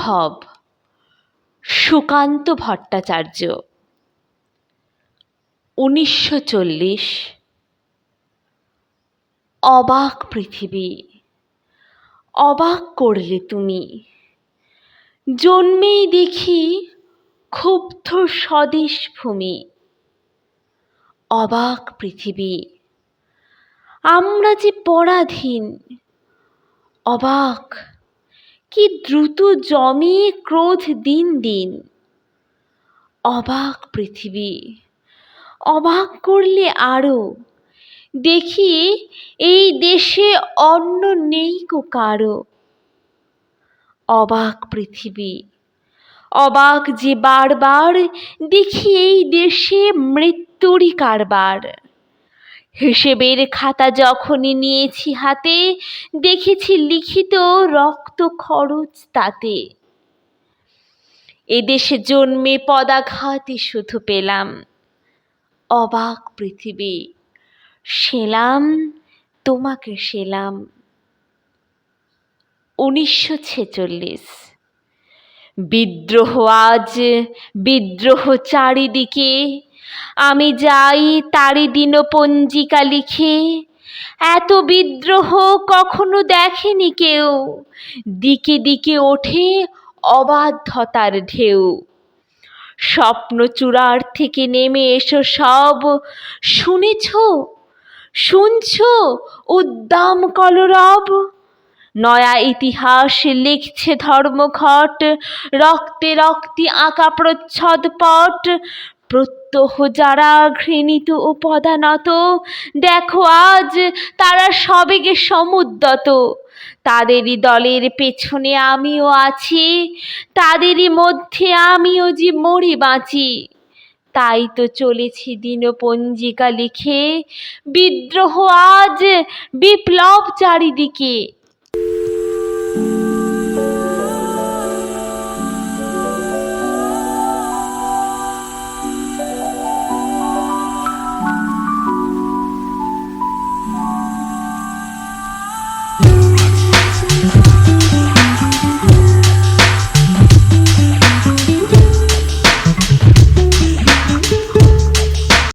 অনুভব সুকান্ত ভট্টাচার্য, উনিশশো চল্লিশ। অবাক পৃথিবী। অবাক করলে তুমি। জন্মেই দেখি ক্ষুব্ধ স্বদেশ ভূমি। অবাক পৃথিবী। আমরা যে পরাধীন। অবাক কি দ্রুত জমে ক্রোধ দিন দিন। অবাক পৃথিবী। অবাক করলে আরও দেখি এই দেশে অন্য নেই কো কারও। অবাক পৃথিবী। অবাক যে বারবার, দেখি এই দেশে মৃত্যুরই কারবার। হিসেবের খাতা যখনই নিয়েছি হাতে, দেখেছি লিখিত রক্ত খরচ তাতে। এদেশে জন্মে পদাঘাতই শুধু পেলাম। অবাক পৃথিবী। সেলাম, তোমাকে সেলাম। উনিশশো ছেচল্লিশ। বিদ্রোহ আজ, বিদ্রোহ চারিদিকে। আমি যাই তারি দিনপঞ্জিকা লিখে। এত বিদ্রোহ কখনো দেখেনি কেউ। দিকে দিকে ওঠে অবাধ্যতার ঢেউ। স্বপ্ন চূড়ার থেকে নেমে এসো সব। শুনেছ? শুনছ? উদ্দাম কলরব? নয়া ইতিহাস লিখছে ধর্মঘট। রক্তে রক্তে আঁকা প্রচ্ছদ পট। প্রত্যহ যারা ঘৃণিত ও পদানত, দেখো আজ তারা সবেগে সমুদ্যত। তাদেরই দলের পেছনে আমিও আছি, তাদেরই মধ্যে আমিও যে মরি বাঁচি। তাই তো চলেছি দিনপঞ্জিকা লিখে, বিদ্রোহ আজ বিপ্লব চারিদিকে।